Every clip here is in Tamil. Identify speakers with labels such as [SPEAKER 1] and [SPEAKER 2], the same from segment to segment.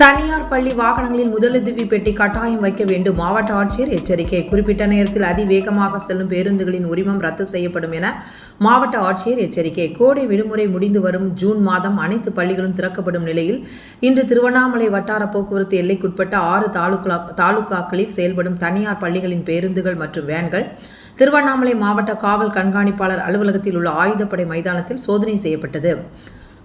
[SPEAKER 1] தனியார் பள்ளி வாகனங்களில் முதலுதவி பெட்டி கட்டாயம் வைக்க வேண்டும். மாவட்ட ஆட்சியர் எச்சரிக்கை. குறிப்பிட்ட நேரத்தில் அதிவேகமாக செல்லும் பேருந்துகளின் உரிமம் ரத்து செய்யப்படும் என மாவட்ட ஆட்சியர் எச்சரிக்கை. கோடை விடுமுறை முடிந்து வரும் ஜூன் மாதம் அனைத்து பள்ளிகளும் திறக்கப்படும் நிலையில் இன்று திருவண்ணாமலை வட்டார போக்குவரத்து எல்லைக்குட்பட்ட ஆறு தாலுகா தாலுகாக்களில் செயல்படும் தனியார் பள்ளிகளின் பேருந்துகள் மற்றும் வேன்கள் திருவண்ணாமலை மாவட்ட காவல் கண்காணிப்பாளர் அலுவலகத்தில் உள்ள ஆயுதப்படை மைதானத்தில் சோதனை செய்யப்பட்டது.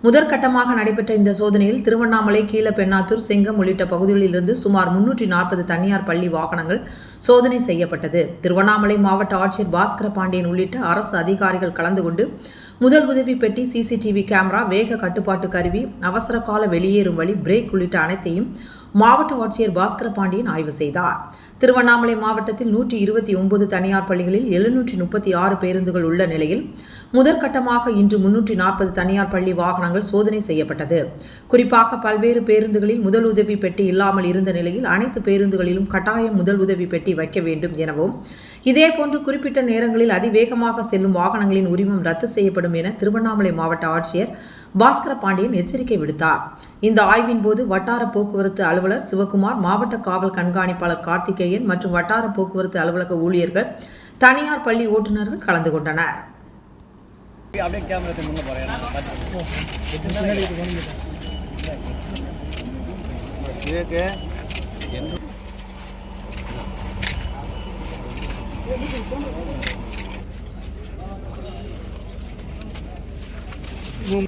[SPEAKER 1] முதற்கட்டமாக நடைபெற்ற இந்த சோதனையில் திருவண்ணாமலை கீழப்பெண்ணாத்தூர் செங்கம் உள்ளிட்ட பகுதிகளிலிருந்து சுமார் முன்னூற்றி நாற்பது தனியார் பள்ளி வாகனங்கள் சோதனை செய்யப்பட்டது. திருவண்ணாமலை மாவட்ட ஆட்சியர் பாஸ்கர பாண்டியன் உள்ளிட்ட அரசு அதிகாரிகள் கலந்து கொண்டு முதல் உதவி பெட்டி சிசிடிவி கேமரா வேக கட்டுப்பாட்டு கருவி அவசர கால வெளியேறும் வழி பிரேக் உள்ளிட்ட அனைத்தையும் மாவட்ட ஆட்சியர் பாஸ்கர பாண்டியன் ஆய்வு செய்தார். திருவண்ணாமலை மாவட்டத்தில் நூற்றி இருபத்தி ஒன்பது தனியார் பள்ளிகளில் எழுநூற்றி முப்பத்தி ஆறு பேருந்துகள் உள்ள நிலையில் முதற்கட்டமாக இன்று முன்னூற்றி நாற்பது தனியார் பள்ளி வாகனங்கள் சோதனை செய்யப்பட்டது. குறிப்பாக பல்வேறு பேருந்துகளில் முதல் உதவி பெட்டி இல்லாமல் இருந்த நிலையில் அனைத்து பேருந்துகளிலும் கட்டாயம் முதல் உதவி பெட்டி வைக்க வேண்டும் எனவும் இதேபோன்று குறிப்பிட்ட நேரங்களில் அதிவேகமாக செல்லும் வாகனங்களின் உரிமம் ரத்து செய்யப்படும் என திருவண்ணாமலை மாவட்ட ஆட்சியர் பாஸ்கர பாண்டியன் எச்சரிக்கை விடுத்தார். இந்த ஆய்வின் போது வட்டார போக்குவரத்து அலுவலர் சிவகுமார் மாவட்ட காவல் கண்காணிப்பாளர் கார்த்திகேயன் மற்றும் வட்டார போக்குவரத்து அலுவலக ஊழியர்கள் தனியார் பள்ளி ஓட்டுநர்கள் கலந்து கொண்டனர்.
[SPEAKER 2] அப்படியே கேமரா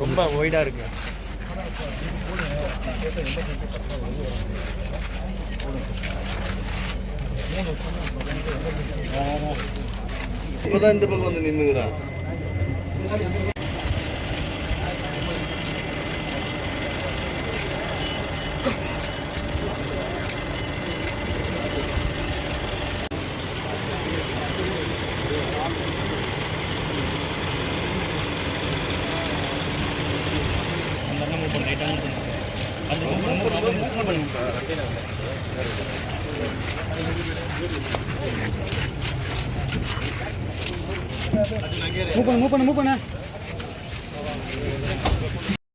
[SPEAKER 2] ரொம்ப ஒய்டா இருக்கு.
[SPEAKER 3] இப்பதான் இந்த பக்கம் வந்து நின்னுகிறான்
[SPEAKER 2] அந்த મૂકો મૂકો મૂકો ને